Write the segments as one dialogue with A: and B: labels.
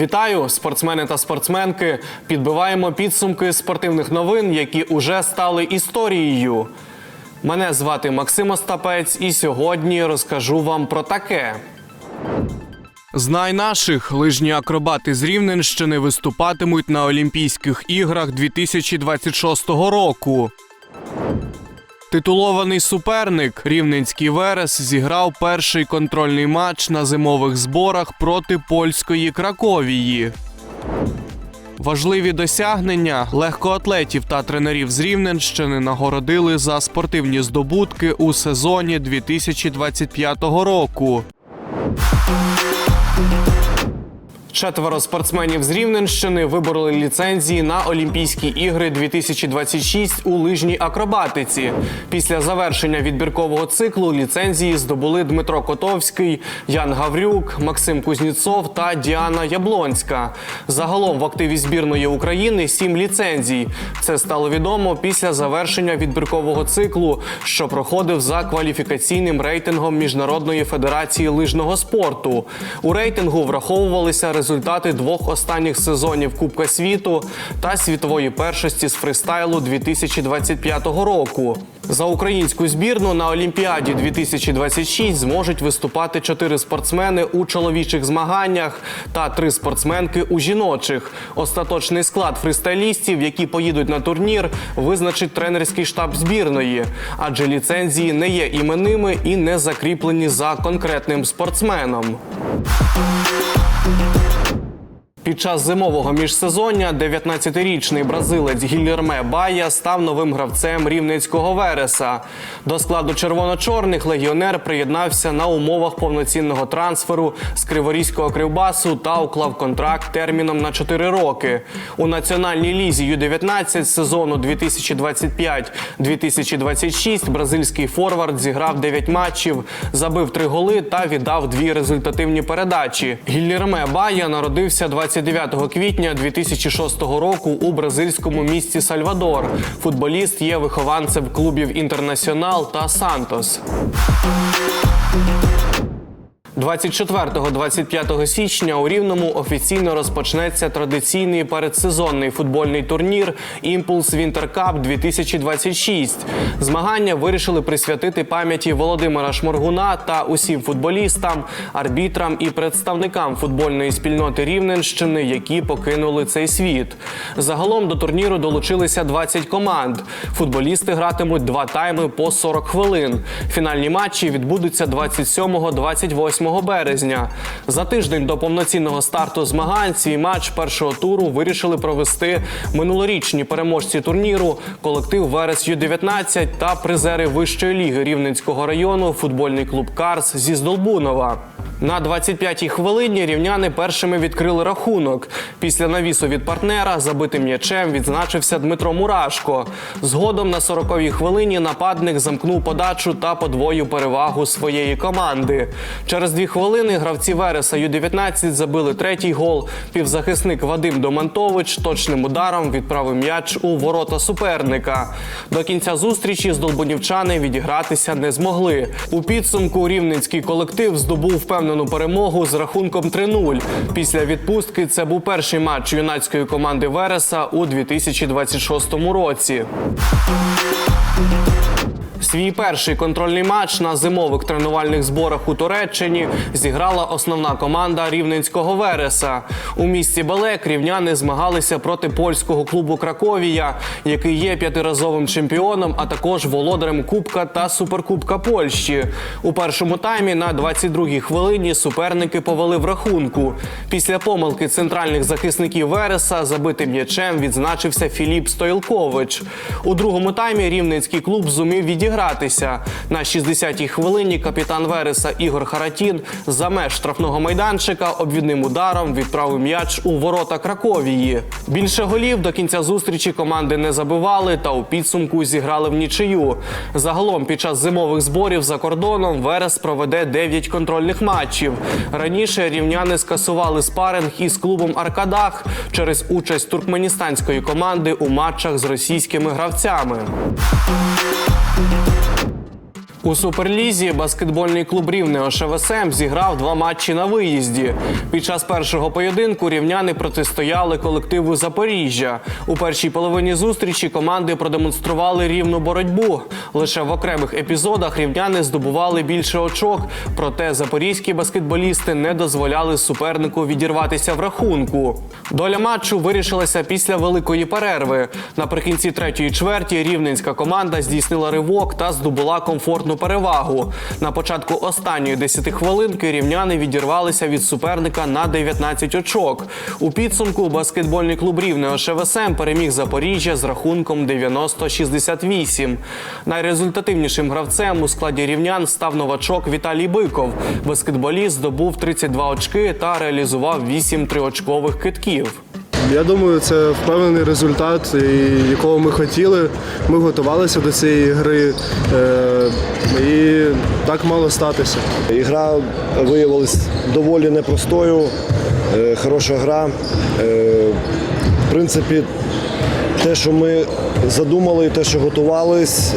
A: Вітаю, спортсмени та спортсменки. Підбиваємо підсумки спортивних новин, які уже стали історією. Мене звати Максим Остапець, і сьогодні розкажу вам про таке. Знай наших лижні акробати з Рівненщини виступатимуть на Олімпійських іграх 2026 року. Титулований суперник Рівненський Верес зіграв перший контрольний матч на зимових зборах проти польської Краковії. Важливі досягнення легкоатлетів та тренерів з Рівненщини нагородили за спортивні здобутки у сезоні 2025 року. Четверо спортсменів з Рівненщини вибороли ліцензії на Олімпійські ігри 2026 у лижній акробатиці. Після завершення відбіркового циклу ліцензії здобули Дмитро Котовський, Ян Гаврюк, Максим Кузніцов та Діана Яблонська. Загалом в активі збірної України сім ліцензій. Це стало відомо після завершення відбіркового циклу, що проходив за кваліфікаційним рейтингом Міжнародної федерації лижного спорту. У рейтингу враховувалися результати двох останніх сезонів Кубка світу та світової першості з фристайлу 2025 року. За українську збірну на Олімпіаді 2026 зможуть виступати чотири спортсмени у чоловічих змаганнях та три спортсменки у жіночих. Остаточний склад фристайлістів, які поїдуть на турнір, визначить тренерський штаб збірної, адже ліцензії не є іменними і не закріплені за конкретним спортсменом. Під час зимового міжсезоння 19-річний бразилець Гільєрме Бая став новим гравцем рівненського Вереса. До складу червоно-чорних легіонер приєднався на умовах повноцінного трансферу з Криворізького кривбасу та уклав контракт терміном на 4 роки. У національній лізі Ю-19 сезону 2025-2026 бразильський форвард зіграв 9 матчів, забив 3 голи та віддав дві результативні передачі. Гільєрме Бая народився 29 квітня 2006 року у бразильському місті Сальвадор. Футболіст є вихованцем клубів Інтернаціонал та Сантос. 24-25 січня у Рівному офіційно розпочнеться традиційний передсезонний футбольний турнір Імпулс Вінтер Кап 2026. Змагання вирішили присвятити пам'яті Володимира Шморгуна та усім футболістам, арбітрам і представникам футбольної спільноти Рівненщини, які покинули цей світ. Загалом до турніру долучилися 20 команд. Футболісти гратимуть два тайми по 40 хвилин. Фінальні матчі відбудуться 27-28 березня. За тиждень до повноцінного старту змагань свій матч першого туру вирішили провести минулорічні переможці турніру, колектив Верес Ю-19 та призери вищої ліги Рівненського району футбольний клуб Карс зі Здолбунова. На 25-й хвилині рівняни першими відкрили рахунок. Після навісу від партнера забитим м'ячем відзначився Дмитро Мурашко. Згодом на 40-й хвилині нападник замкнув подачу та подвоїв перевагу своєї команди. Через дві хвилини гравці Вереса Ю-19 забили третій гол. Півзахисник Вадим Домантович точним ударом відправив м'яч у ворота суперника. До кінця зустрічі здолбунівчани відігратися не змогли. У підсумку рівненський колектив здобув впевнену перемогу з рахунком 3-0. Після відпустки це був перший матч юнацької команди Вереса у 2026 році. Свій перший контрольний матч на зимових тренувальних зборах у Туреччині зіграла основна команда рівненського Вереса. У місті Балек рівняни змагалися проти польського клубу Краковія, який є п'ятиразовим чемпіоном, а також володарем Кубка та Суперкубка Польщі. У першому таймі на 22-й хвилині суперники повели в рахунку. Після помилки центральних захисників Вереса забитим м'ячем відзначився Філіп Стоїлкович. У другому таймі рівненський клуб зумів відіграти гратися. На 60-й хвилині капітан Вереса Ігор Харатін за меж штрафного майданчика обвідним ударом відправив м'яч у ворота Краковії. Більше голів до кінця зустрічі команди не забивали та у підсумку зіграли в нічию. Загалом під час зимових зборів за кордоном Верес проведе 9 контрольних матчів. Раніше рівняни скасували спаринг із клубом Аркадах через участь туркменістанської команди у матчах з російськими гравцями. Thank you. У суперлізі баскетбольний клуб Рівне ОШВСМ зіграв два матчі на виїзді. Під час першого поєдинку рівняни протистояли колективу Запоріжжя. У першій половині зустрічі команди продемонстрували рівну боротьбу. Лише в окремих епізодах рівняни здобували більше очок, проте запорізькі баскетболісти не дозволяли супернику відірватися в рахунку. Доля матчу вирішилася після великої перерви. Наприкінці третьої чверті рівненська команда здійснила ривок та здобула комфортну перевагу. На початку останньої 10 хвилинки рівняни відірвалися від суперника на 19 очок. У підсумку баскетбольний клуб Рівне ОШВСМ переміг Запоріжжя з рахунком 90-68. Найрезультативнішим гравцем у складі рівнян став новачок Віталій Биков. Баскетболіст здобув 32 очки та реалізував 8 триочкових китків.
B: Я думаю, це впевнений результат, якого ми хотіли. Ми готувалися до цієї гри, е, і так мало статися.
C: Ігра виявилась доволі непростою, е, хороша гра. Е, В принципі, те, що ми задумали, те, що готувались,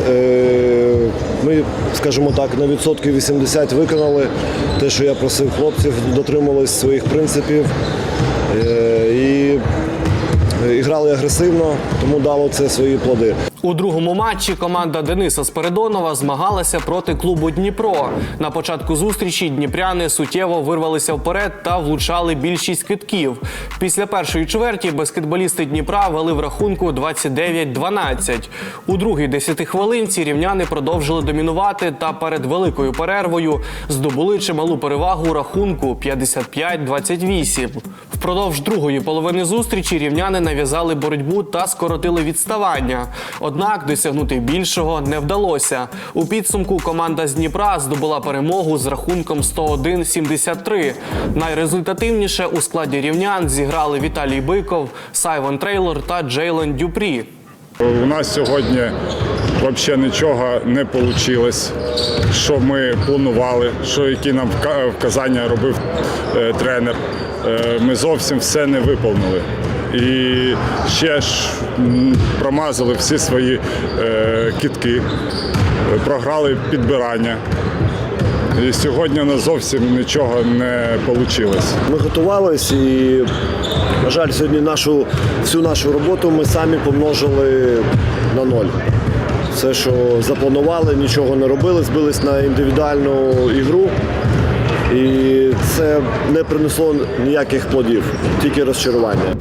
C: ми, скажімо так, на відсотків 80 виконали. Те, що я просив хлопців, дотримувались своїх принципів. Е, І грали агресивно, тому дало це свої плоди.
A: У другому матчі команда Дениса Спиридонова змагалася проти клубу Дніпро. На початку зустрічі дніпряни суттєво вирвалися вперед та влучали більшість китків. Після першої чверті баскетболісти Дніпра вели в рахунку 29-12. У другій десятихвилинці рівняни продовжили домінувати та перед великою перервою здобули чималу перевагу у рахунку 55-28. Впродовж другої половини зустрічі рівняни нав'язали боротьбу та скоротили відставання. Однак досягнути більшого не вдалося. У підсумку команда з Дніпра здобула перемогу з рахунком 101-73. Найрезультативніше у складі рівнян зіграли Віталій Биков, Сайвон Трейлор та Джейлен Дюпрі.
D: У нас сьогодні взагалі нічого не вийшло, що ми планували, що які нам вказання робив е, тренер. Е, Ми зовсім все не виповнили. І ще ж промазали всі свої е, кітки, програли підбирання. І сьогодні у нас зовсім нічого не вийшло.
C: Ми готувались і, на жаль, сьогодні нашу, всю нашу роботу ми самі помножили на ноль. Все, що запланували, нічого не робили, збились на індивідуальну ігру. І це не принесло ніяких плодів, тільки розчарування.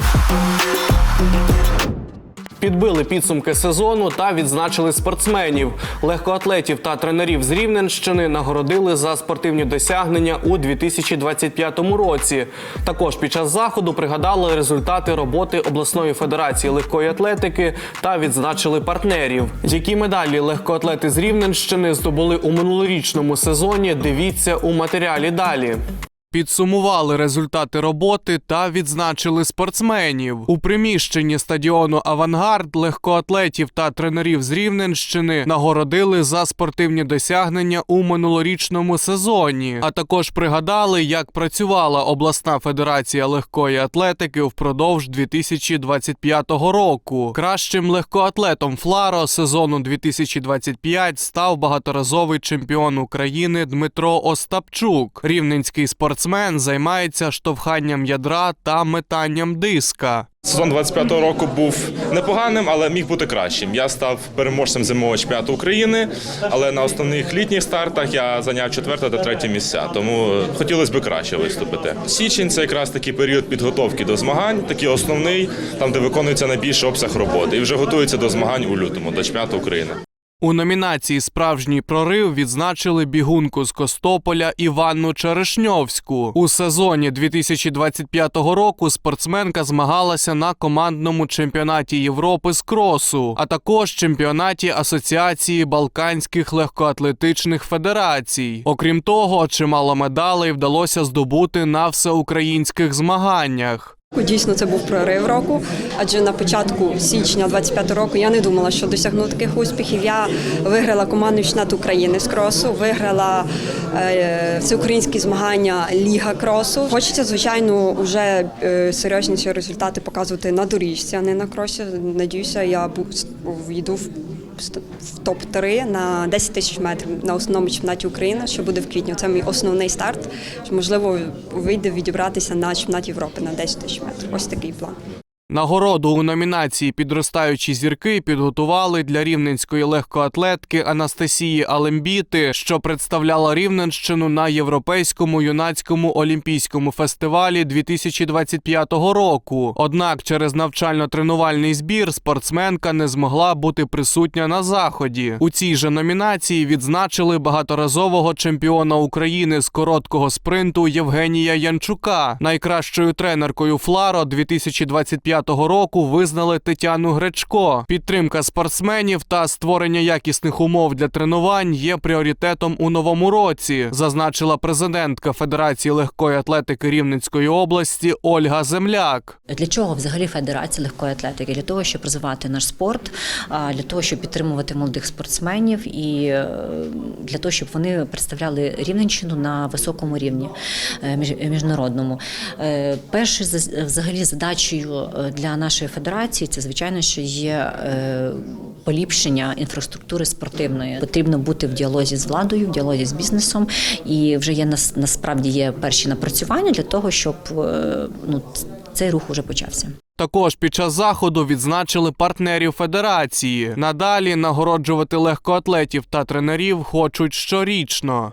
A: Підбили підсумки сезону та відзначили спортсменів. Легкоатлетів та тренерів з Рівненщини нагородили за спортивні досягнення у 2025 році. Також під час заходу пригадали результати роботи обласної федерації легкої атлетики та відзначили партнерів. Які медалі легкоатлети з Рівненщини здобули у минулорічному сезоні? Дивіться у матеріалі далі. Підсумували результати роботи та відзначили спортсменів. У приміщенні стадіону Авангард легкоатлетів та тренерів з Рівненщини нагородили за спортивні досягнення у минулорічному сезоні. А також пригадали, як працювала обласна федерація легкої атлетики впродовж 2025 року. Кращим легкоатлетом Фларо сезону 2025 став багаторазовий чемпіон України Дмитро Остапчук. Рівненський спортсмен займається штовханням ядра та метанням диска.
E: Сезон 25-го року був непоганим, але міг бути кращим. Я став переможцем зимового чемпіонату України, але на основних літніх стартах я зайняв четверте та третє місця. Тому хотілося б краще виступити. Січень це якраз такий період підготовки до змагань, такий основний, там де виконується найбільший обсяг роботи, і вже готується до змагань у лютому, до чемпіонату України.
A: У номінації Справжній прорив відзначили бігунку з Костополя Іванну Черешньовську. У сезоні 2025 року спортсменка змагалася на командному чемпіонаті Європи з кросу, а також чемпіонаті Асоціації Балканських легкоатлетичних федерацій. Окрім того, чимало медалей вдалося здобути на всеукраїнських змаганнях.
F: Дійсно, це був прорив року, адже на початку січня 25 року я не думала, що досягну таких успіхів. Я виграла командний чемпіонат України з кросу, виграла е, всеукраїнські змагання Ліга кросу. Хочеться, звичайно, вже серйозніші результати показувати на доріжці, а не на кросі. Надіюся, я бу- війду в в топ-3 на 10 тисяч метрів на основному чемпіонаті України, що буде в квітні. Це мій основний старт. Можливо, вийде відібратися на чемпіонат Європи на 10 тисяч метрів. Ось такий план.
A: Нагороду у номінації Підростаючі зірки підготували для рівненської легкоатлетки Анастасії Алембіти, що представляла Рівненщину на європейському юнацькому олімпійському фестивалі 2025 року. Однак через навчально-тренувальний збір спортсменка не змогла бути присутня на заході. У цій же номінації відзначили багаторазового чемпіона України з короткого спринту Євгенія Янчука. Найкращою тренеркою Фларо 2025 року визнали Тетяну Гречко. Підтримка спортсменів та створення якісних умов для тренувань є пріоритетом у новому році, зазначила президентка Федерації легкої атлетики Рівненської області Ольга Земляк.
G: Для чого взагалі Федерація легкої атлетики? Для того, щоб розвивати наш спорт, для того, щоб підтримувати молодих спортсменів і е, для того, щоб вони представляли Рівненщину на високому рівні е, між- міжнародному. Е, Першою за- взагалі задачею для нашої федерації це звичайно, що є е, поліпшення інфраструктури спортивної. Потрібно бути в діалозі з владою, в діалозі з бізнесом, і вже є нас- насправді є перші напрацювання для того, щоб е, ну цей рух уже почався.
A: Також під час заходу відзначили партнерів федерації. Надалі нагороджувати легкоатлетів та тренерів хочуть щорічно.